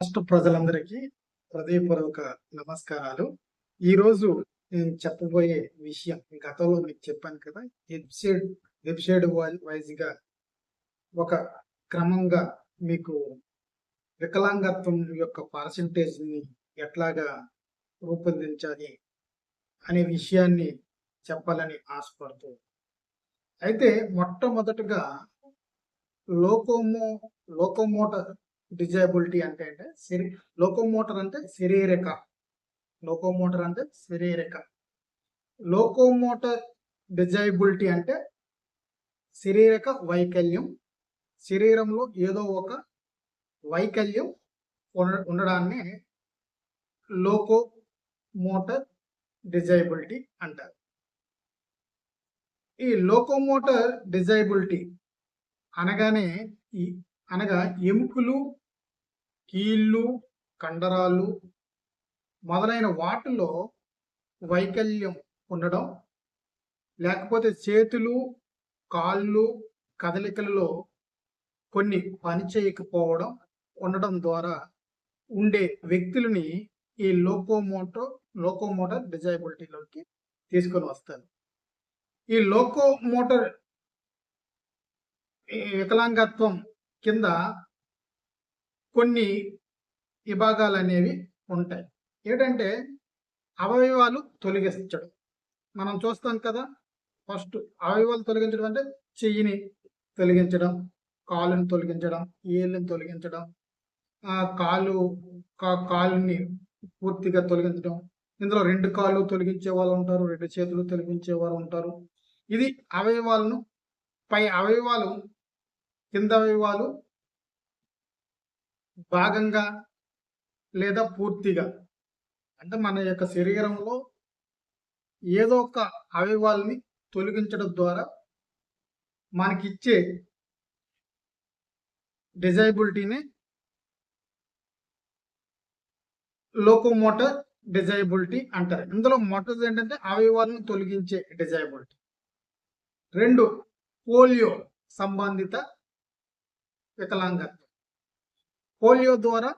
రాష్ట్ర ప్రజలందరికీ హృదయపూర్వక నమస్కారాలు. ఈరోజు నేను చెప్పబోయే విషయం గతంలో మీకు చెప్పాను కదా ఎపిసోడ్ ఎపిసోడ్ వైజ్గా ఒక క్రమంగా మీకు వికలాంగత్వం యొక్క పర్సంటేజ్ని ఎట్లాగా రూపొందించాలి అనే విషయాన్ని చెప్పాలని ఆశపడుతూ అయితే మొట్టమొదటగా లోకోమో లోకోమోటర్ డిజేబిలిటీ అంటే అంటే శరీ లోకోమోటర్ అంటే శరీరక. లోకోమోటర్ అంటే శరీరక. లోకోమోటర్ డిజైబిలిటీ అంటే శరీరక వైకల్యం. శరీరంలో ఏదో ఒక వైకల్యం ఉండ- ఉండడాన్ని లోకో మోటర్ డిజైబిలిటీ అంటారు. ఈ లోకోమోటర్ డిజైబిలిటీ అనగానే ఈ అనగా ఎముకలు కీళ్ళు కండరాలు మొదలైన వాటిలో వైకల్యం ఉండడం లేకపోతే చేతులు కాళ్ళు కదలికలలో కొన్ని పని చేయకపోవడం ఉండడం ద్వారా ఉండే వ్యక్తులని ఈ లోకోమోటో లోకోమోటర్ డిజైబిలిటీలోకి తీసుకొని వస్తారు ఈ లోకోమోటర్ వికలాంగత్వం కింద కొన్ని విభాగాలు అనేవి ఉంటాయి. ఏంటంటే అవయవాలు తొలగించడం మనం చూస్తాం కదా ఫస్ట్ అవయవాలు తొలగించడం అంటే చెయ్యిని తొలగించడం కాలుని తొలగించడం ఏళ్ళని తొలగించడం కాలు కా- కాలుని పూర్తిగా తొలగించడం. ఇందులో రెండు కాళ్ళు తొలగించే వాళ్ళు ఉంటారు రెండు చేతులు తొలగించే వారు ఉంటారు. ఇది అవయవాలను పై అవయవాలు కింద అవయవాలు భాగంగా లేదా పూర్తిగా. అంటే మన యొక్క శరీరంలో ఏదో ఒక అవయవాల్ని తొలగించడం ద్వారా మనకిచ్చే డిజైబిలిటీని లోకోమోటర్ డిజైబిలిటీ అంటారు. ఇందులో మొదటిది ఏంటంటే అవయవాలను తొలగించే డిజైబిలిటీ. రెండు పోలియో సంబంధిత వికలాంగత్వం. పోలియో ద్వారా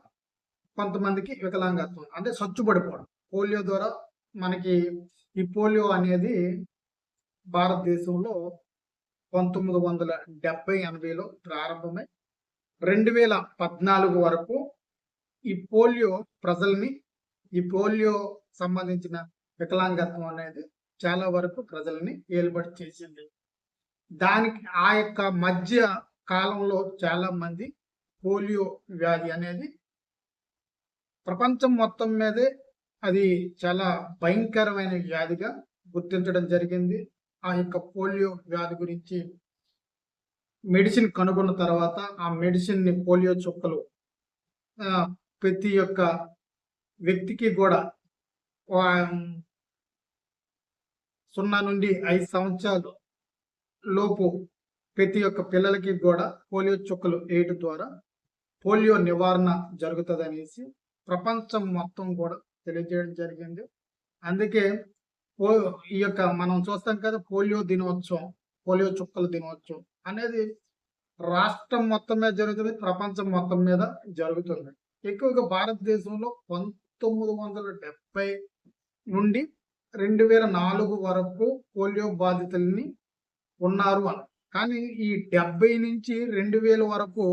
కొంతమందికి వికలాంగత్వం అంటే సచ్చుపడిపోవడం పోలియో ద్వారా మనకి ఈ పోలియో అనేది భారతదేశంలో పంతొమ్మిది వందల డెబ్బై ఎనభైలో ప్రారంభమై రెండు వేల పద్నాలుగు వరకు ఈ పోలియో ప్రజల్ని ఈ పోలియో సంబంధించిన వికలాంగత్వం అనేది చాలా వరకు ప్రజల్ని ఏలుబడి చేసింది. దానికి ఆ యొక్క మధ్య కాలంలో చాలా మంది పోలియో వ్యాధి అనేది ప్రపంచం మొత్తం మీదే అది చాలా భయంకరమైన వ్యాధిగా గుర్తించడం జరిగింది. ఆ యొక్క పోలియో వ్యాధి గురించి మెడిసిన్ కనుగొన్న తర్వాత ఆ మెడిసిన్ని పోలియో చుక్కలు ప్రతి ఒక్క వ్యక్తికి కూడా వా- సున్నా నుండి ఐదు సంవత్సరాలు లోపు ప్రతి ఒక్క పిల్లలకి కూడా పోలియో చుక్కలు వేయడం ద్వారా పోలియో నివారణ జరుగుతుంది అనేసి ప్రపంచం మొత్తం కూడా తెలియజేయడం జరిగింది. అందుకే పో ఈ యొక్క మనం చూస్తాం కదా పోలియో దినోత్సవం పోలియో చుక్కల దినోత్సవం అనేది రాష్ట్రం మొత్తం మీద జరుగుతుంది ప్రపంచం మొత్తం మీద జరుగుతుంది. ఎక్కువగా భారతదేశంలో పంతొమ్మిది వందల డెబ్బై నుండి రెండు వేల నాలుగు వరకు పోలియో బాధితుల్ని ఉన్నారు అని. కానీ ఈ డెబ్బై నుంచి రెండు వేల వరకు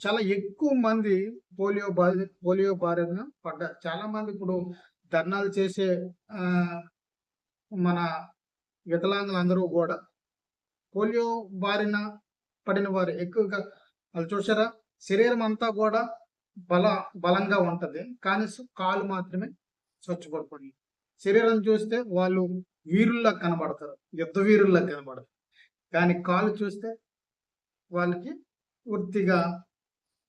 చాలా ఎక్కువ మంది పోలియో బాధి పోలియో బారిన పడ్డారు చాలా మంది ఇప్పుడు ధర్నాలు చేసే మన వికలాంగులందరూ కూడా పోలియో బారిన పడిన వారు ఎక్కువగా వాళ్ళు చూసారా? శరీరం అంతా కూడా బల బలంగా ఉంటుంది. కానీ కాలు మాత్రమే స్వచ్ఛపడుతుంది శరీరం చూస్తే వాళ్ళు వీరుల్లా కనబడతారు. యుద్ధ వీరుల్లా కనబడతారు. కానీ కాలు చూస్తే వాళ్ళకి పూర్తిగా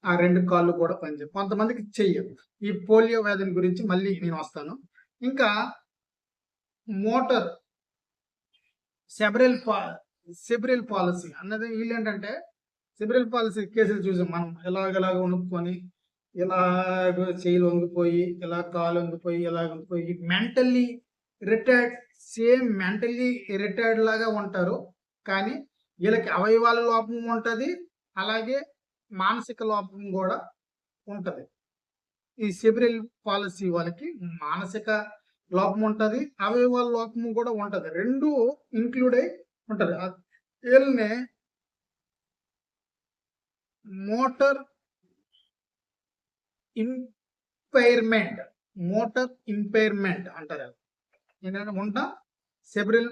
ఆ రెండు కాళ్ళు కూడా పనిచేయవు కొంతమందికి చెయ్యం ఈ పోలియో వ్యాధిని గురించి మళ్ళీ నేను వస్తాను. ఇంకా మోటార్ సెబరల్ పా సెబరల్ పాలసీ అన్నది వీళ్ళు ఏంటంటే సెబరల్ పాలసీ కేసులు చూసాం మనం. ఎలాగలాగ వణుక్కొని ఇలాగ చేయిలు వంగిపోయి ఇలా కాలు వంగిపోయి ఇలా వంగిపోయి mentally retired same mentally retired లాగా ఉంటారు. కానీ వీళ్ళకి అవయవాల లోపం ఉంటుంది. అలాగే మానసిక లోపం కూడా ఉంటుంది. ఈ సిబిరిల్ పాలసీ వాళ్ళకి మానసిక లోపం ఉంటుంది అవయవాల లోపము కూడా ఉంటుంది. రెండు ఇంక్లూడ్ అయి ఉంటుంది. వీళ్ళనే వీళ్ళని మోటార్ ఇంపైర్మెంట్ మోటార్ ఇంపైర్మెంట్ అంటారు. ఏంటంటే ఉంటా సెబ్రిల్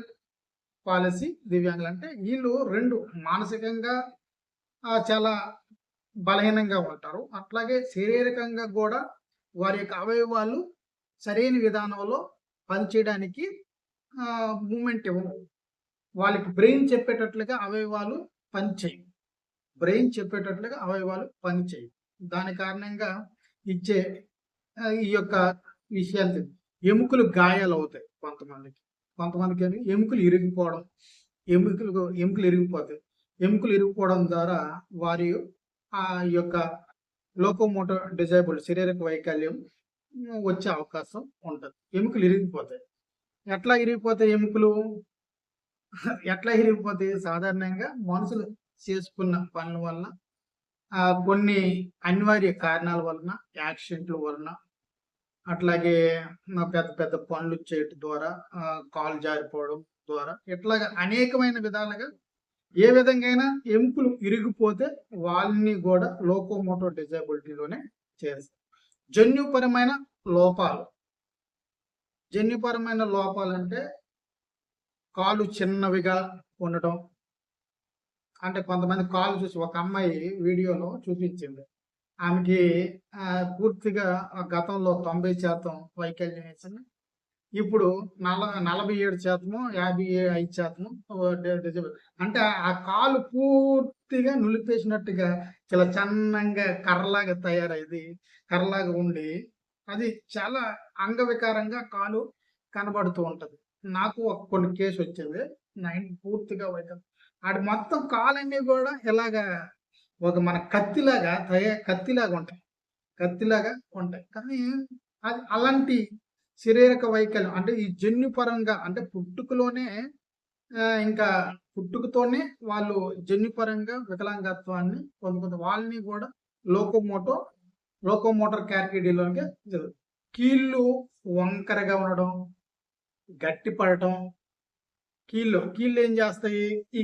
పాలసీ దివ్యాంగులు అంటే వీళ్ళు రెండు మానసికంగా చాలా బలహీనంగా ఉంటారు. అట్లాగే శారీరకంగా కూడా వారి యొక్క అవయవాలు సరైన విధానంలో పనిచేయడానికి మూమెంట్ ఇవ్వవు. వాళ్ళకి బ్రెయిన్ చెప్పేటట్లుగా అవయవాలు పనిచేయవు. బ్రెయిన్ చెప్పేటట్లుగా అవయవాలు పనిచేయవు. దాని కారణంగా ఇచ్చే ఈ యొక్క విషయాలు ఎముకలు గాయాలు అవుతాయి కొంతమందికి. కొంతమందికి ఎముకలు ఇరిగిపోవడం ఎముకలు ఎముకలు ఇరిగిపోతాయి. ఎముకలు ఇరిగిపోవడం ద్వారా వారి ఆ యొక్క లోకోమోటో డిజైబుల్ శారీరక వైకల్యం వచ్చే అవకాశం ఉంటుంది. ఎముకలు ఇరిగిపోతాయి. ఎట్లా ఇరిగిపోతాయి ఎముకలు? ఎట్లా ఇరిగిపోతాయి? సాధారణంగా మనుషులు చేసుకున్న పనుల వలన కొన్ని అనివార్య కారణాల వలన యాక్సిడెంట్ల వలన అట్లాగే పెద్ద పెద్ద పనులు చేయటం ద్వారా కాలు జారిపోవడం ద్వారా ఇట్లాగా అనేకమైన విధాలుగా ఏ విధంగా ఎముకలు ఇరిగిపోతే వాళ్ళని కూడా లోకోమోటో డిజబిలిటీలోనే చేస్తారు జన్యుపరమైన లోపాలు. జన్యుపరమైన లోపాలంటే కాలు చిన్నవిగా ఉండటం. అంటే కొంతమంది కాలు చూసి ఒక అమ్మాయి వీడియోలో చూపించింది. ఆమెకి పూర్తిగా ఆ గతంలో తొంభై శాతం వైకల్యం వేసింది. ఇప్పుడు నల నలభై ఏడు శాతము యాభై ఐదు శాతము అంటే ఆ కాలు పూర్తిగా నులిపేసినట్టుగా చాలా చన్నంగా కర్రలాగా తయారైంది కర్రలాగా ఉండి అది చాలా అంగవికారంగా కాలు కనబడుతూ ఉంటుంది. నాకు ఒక కొన్ని కేసు వచ్చింది నైన్ పూర్తిగా వైకల్యం ఆడి మొత్తం కాలన్నీ కూడా ఇలాగా ఒక మన కత్తిలాగా తయ కత్తిలాగా ఉంటాయి కత్తిలాగా ఉంటాయి. కానీ అది అలాంటి శారీరక వైకల్యం అంటే ఈ జన్యుపరంగా అంటే పుట్టుకలోనే ఇంకా పుట్టుకతోనే వాళ్ళు జన్యుపరంగా వికలాంగత్వాన్ని పొందుకుంటారు. వాళ్ళని కూడా లోకోమోటో లోకోమోటర్ క్యారిటీలోకి కీళ్ళు వంకరగా ఉండడం గట్టిపడటం కీళ్ళు కీళ్ళు ఏం చేస్తాయి? ఈ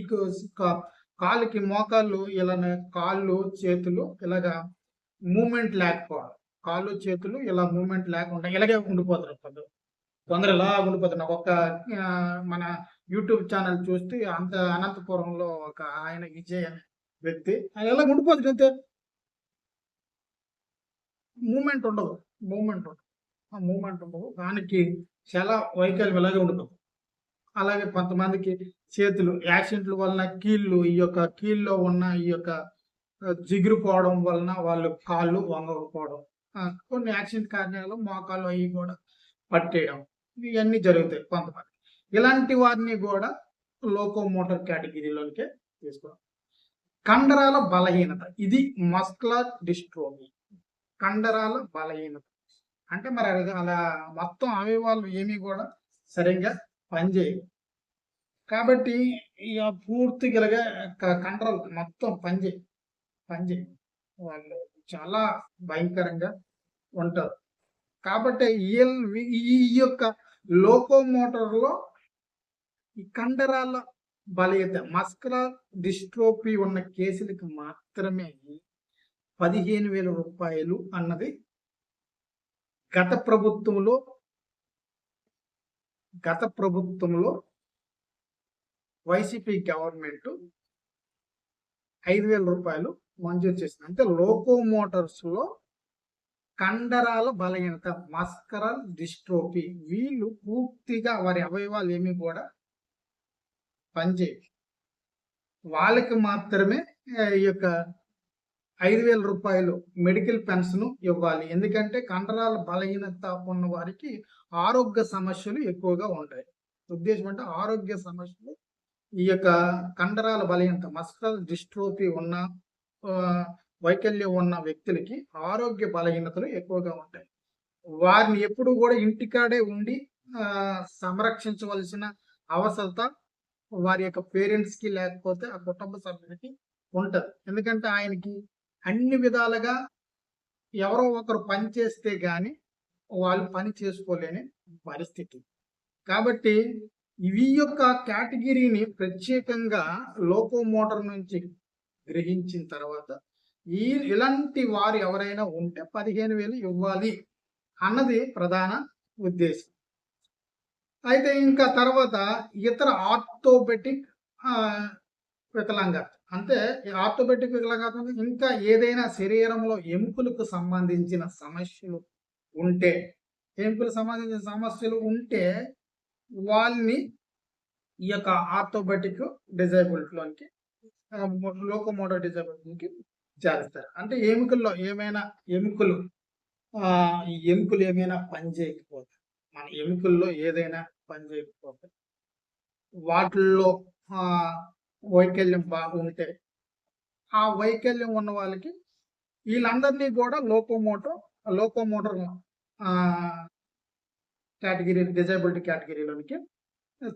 కాలుకి మోకాళ్ళు ఇలా కాళ్ళు చేతులు ఇలాగా మూమెంట్ లేకపోవడం. కాళ్ళు చేతులు ఇలా మూమెంట్ లేకుండా ఇలాగే ఉండిపోతారు కొందరు కొందరు ఇలా ఉండిపోతున్నారు ఒక మన యూట్యూబ్ ఛానల్ చూస్తే అంత అనంతపురంలో ఒక ఆయన విజయ్ అనే వ్యక్తి ఆయన ఎలా ఉండిపోతుంది అంతే. మూమెంట్ ఉండదు. మూమెంట్ ఉండదు. ఆ మూమెంట్ ఉండదు. దానికి చాలా వైకల్యం ఇలాగే ఉండిపోతుంది. అలాగే కొంతమందికి చేతులు యాక్సిడెంట్ల వలన కీళ్ళు ఈ యొక్క కీళ్ళలో ఉన్న ఈ యొక్క జిగురుపోవడం వలన వాళ్ళు కాళ్ళు వంగకపోవడం. కొన్ని యాక్సిడెంట్ కారణాలు మోకాలు అవి కూడా పట్టేయడం ఇవన్నీ జరుగుతాయి కొంతమంది. ఇలాంటి వారిని కూడా లోకోమోటర్ కేటగిరీలోనికే తీసుకోవడం. కండరాల బలహీనత ఇది మస్కులర్ డిస్ట్రోమీ కండరాల బలహీనత. అంటే మరి అలా మొత్తం అవయవాలు ఏమీ కూడా సరిగ్గా పనిచేయవు. కాబట్టి ఇక పూర్తిగా క- కండరాలు మొత్తం పనిచేయి పనిచేయి వాళ్ళు. చాలా భయంకరంగా ఉంటారు కాబట్టి వీళ్ళ- ఈ యొక్క లోకోమోటర్లో ఈ కండరాల బలహీనత మస్కులర్ డిస్ట్రోపీ ఉన్న కేసులకు మాత్రమే పదిహేను వేల రూపాయలు అన్నది గత ప్రభుత్వంలో గత ప్రభుత్వంలో వైసీపీ గవర్నమెంట్ ఐదు వేల రూపాయలు మంజూరు చేసింది. అంటే లోకోమోటార్స్లో కండరాల బలహీనత మస్కరల్ డిస్ట్రోపీ వీళ్ళు పూర్తిగా వారి అవయవాలు ఏమి కూడా పనిచేయవు. వాళ్ళకి మాత్రమే ఈ యొక్క ఐదు వేల రూపాయలు మెడికల్ పెన్షన్ ఇవ్వాలి. ఎందుకంటే కండరాల బలహీనత ఉన్న వారికి ఆరోగ్య సమస్యలు ఎక్కువగా ఉంటాయి. ఉద్దేశం అంటే ఆరోగ్య సమస్యలు ఈ యొక్క కండరాల బలహీనత మస్కరల్ డిస్ట్రోపీ ఉన్న వైకల్యం ఉన్న వ్యక్తులకి ఆరోగ్య బలహీనతలు ఎక్కువగా ఉంటాయి. వారిని ఎప్పుడు కూడా ఇంటికాడే ఉండి సంరక్షించవలసిన అవసరత వారి యొక్క పేరెంట్స్కి లేకపోతే ఆ కుటుంబ సభ్యులకి ఉంటుంది. ఎందుకంటే ఆయనకి అన్ని విధాలుగా ఎవరో ఒకరు పని చేస్తే కానీ వాళ్ళు పని చేసుకోలేని పరిస్థితి. కాబట్టి ఇవి యొక్క కేటగిరీని ప్రత్యేకంగా లోకోమోటర్ నుంచి గ్రహించిన తర్వాత ఈ ఇలాంటి వారు ఎవరైనా ఉంటే పదిహేను వేలు ఇవ్వాలి అన్నది ప్రధాన ఉద్దేశం. అయితే ఇంకా తర్వాత ఇతర ఆర్థోపెటిక్ వికలాంగత అంటే ఈ ఆర్థోపెటిక్ వికలాంగత ఇంకా ఏదైనా శరీరంలో ఎముకలకు సంబంధించిన సమస్యలు ఉంటే ఎముకలకు సంబంధించిన సమస్యలు ఉంటే వాళ్ళని ఈ యొక్క ఆర్థోపెటిక్ డిజైబిలిటీలోనికి లోకోమోటర్ డిజబిలిటీకి చేస్తారు. అంటే ఎముకల్లో ఏమైనా ఎముకలు ఈ ఎముకలు ఏమైనా పని చేయకపోతే మన ఎముకల్లో ఏదైనా పని చేయకపోతే వాటిల్లో వైకల్యం బాగుంటే ఆ వైకల్యం ఉన్న వాళ్ళకి వీళ్ళందరినీ కూడా లోకోమోటో లోకోమోటర్ కేటగిరీ డిజైబిలిటీ కేటగిరీలోనికి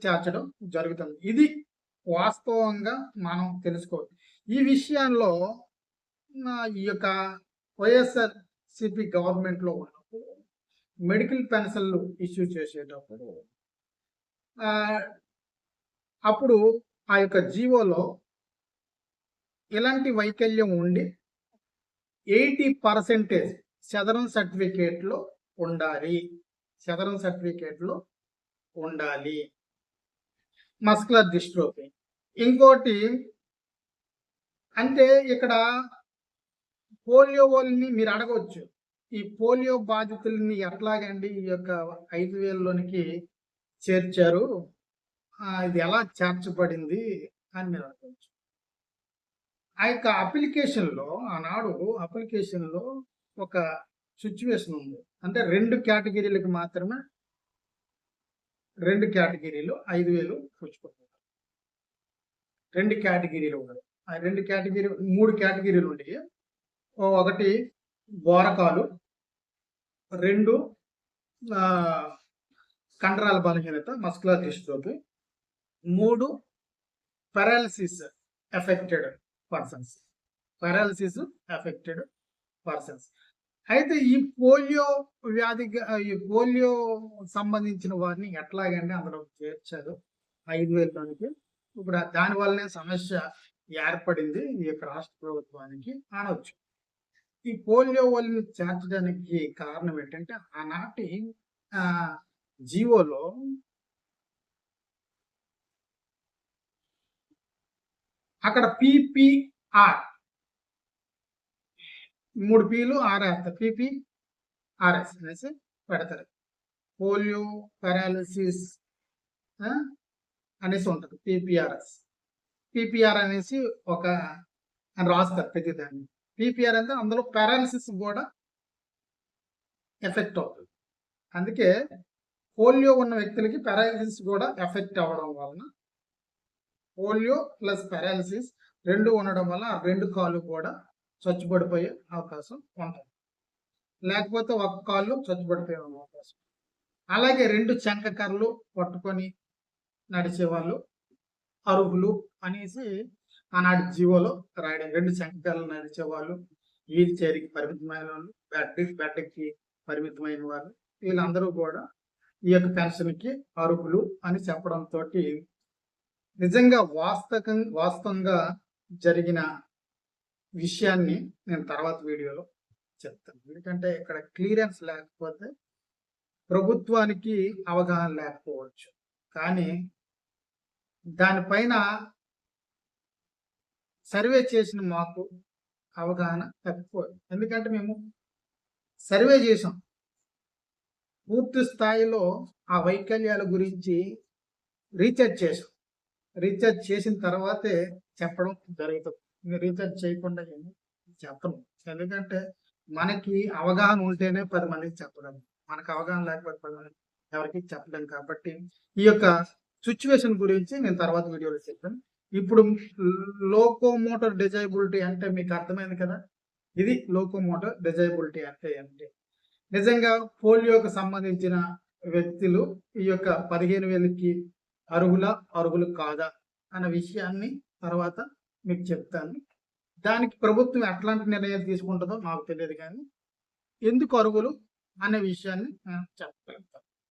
చేర్చడం జరుగుతుంది. ఇది వాస్తవంగా మనం తెలుసుకోవాలి. ఈ విషయాల్లో ఈ యొక్క వైఎస్ఆర్ సిపి గవర్నమెంట్లో ఉన్నప్పుడు మెడికల్ పెన్షన్లు ఇష్యూ చేసేటప్పుడు అప్పుడు ఆ యొక్క జీవోలో ఇలాంటి వైకల్యం ఉండి ఎయిటీ పర్సెంటేజ్ చదరం సర్టిఫికేట్లో ఉండాలి. చదరం సర్టిఫికేట్లో ఉండాలి. Muscular dystrophy. ఇంకోటి అంటే ఇక్కడ పోలియో వాళ్ళని మీరు అడగవచ్చు. ఈ పోలియో బాధితుల్ని ఎట్లాగండి ఈ యొక్క ఐదు వేలలోనికి చేర్చారు? ఇది ఎలా చేర్చబడింది అని మీరు అడగవచ్చు. ఆ యొక్క అప్లికేషన్లో ఆనాడు అప్లికేషన్లో ఒక సిచ్యువేషన్ ఉంది. అంటే రెండు కేటగిరీలకు మాత్రమే రెండు కేటగిరీలు ఐదు వేలు పుచ్చుకుంటున్నారు రెండు కేటగిరీలు ఉన్నాయి. ఆ రెండు కేటగిరీ మూడు కేటగిరీలు ఉండేవి ఒకటి బోరకాలు రెండు కండరాల బలహీనత మస్కులర్ డిస్ట్రోఫీ మూడు paralysis affected persons. Paralysis affected persons. అయితే ఈ పోలియో వ్యాధి ఈ పోలియో సంబంధించిన వారిని ఎట్లాగండి అందులో చేర్చారు. ఐదు వేలలోనికి ఇప్పుడు దాని వల్లనే సమస్య ఏర్పడింది. ఈ యొక్క రాష్ట్ర ప్రభుత్వానికి అనవచ్చు ఈ పోలియో వాళ్ళని చేర్చడానికి కారణం ఏంటంటే ఆనాటి ఆ జీవోలో అక్కడ పిపిఆర్ మూడు పీలు ఆర్ వేస్తారు ఆర్ఎస్ అనేసి పెడతారు. పోలియో పారాలసిస్ అనేసి ఉంటుంది. పీపీఆర్ఎస్. పీపీఆర్ అనేసి ఒక అని రాస్తారు ప్రతిదాన్ని. పీపీఆర్ అంటే అందులో పారాలసిస్ కూడా ఎఫెక్ట్ అవుతుంది. అందుకే పోలియో ఉన్న వ్యక్తులకి పారాలసిస్ కూడా ఎఫెక్ట్ అవ్వడం వలన పోలియో ప్లస్ పారాలసిస్ రెండు ఉండడం వల్ల ఆ రెండు కాళ్ళు కూడా చచ్చుబడిపోయే అవకాశం ఉంటుంది. లేకపోతే ఒక కాళ్ళు చచ్చుబడిపోయే అవకాశం. అలాగే రెండు చంకకర్రలు పట్టుకొని నడిచే వాళ్ళు అరుగులు అనేసి ఆనాటి జీవోలో రాయడం. రెండు చంకకర్రలు నడిచే వాళ్ళు వీల్ చైర్కి పరిమితమైన వాళ్ళు బెడ్ బెడ్కి పరిమితమైన వాళ్ళు. వీళ్ళందరూ కూడా ఈ యొక్క పెన్షన్కి అర్హులు అని చెప్పడంతో నిజంగా వాస్తవం వాస్తవంగా జరిగిన విషయాన్ని నేను తర్వాత వీడియోలో చెప్తాను. ఎందుకంటే ఇక్కడ క్లియరెన్స్ లేకపోతే ప్రభుత్వానికి అవగాహన లేకపోవచ్చు. కానీ దానిపైన సర్వే చేసిన మాకు అవగాహన తక్కువ. ఎందుకంటే మేము సర్వే చేసాం పూర్తి స్థాయిలో ఆ వైకల్యాల గురించి రీసెర్చ్ చేసాం రీఛార్జ్ చేసిన తర్వాతే చెప్పడం జరుగుతుంది. ఇంకా రీఛార్జ్ చేయకుండా చెప్పను. ఎందుకంటే మనకి అవగాహన ఉంటేనే పది మందికి చెప్పగలం. మనకు అవగాహన లేకపోతే పది మంది ఎవరికి చెప్పలేం కాబట్టి ఈ యొక్క సిచ్యువేషన్ గురించి నేను తర్వాత వీడియోలో చెప్పాను ఇప్పుడు లోకోమోటర్ డిజైబిలిటీ అంటే మీకు అర్థమైంది కదా? ఇది లోకోమోటర్ డిజైబిలిటీ అంటే ఏంటి? నిజంగా పోలియోకి సంబంధించిన వ్యక్తులు ఈ యొక్క పదిహేను వేలకి అర్హుల అర్హులు కాదా అన్న విషయాన్ని తర్వాత మీకు చెప్తాను. దానికి ప్రభుత్వం ఎట్లాంటి నిర్ణయం తీసుకుంటుందో నాకు తెలియదు కానీ ఎందుకు అరుగులు అనే విషయాన్ని నేను చెప్తాను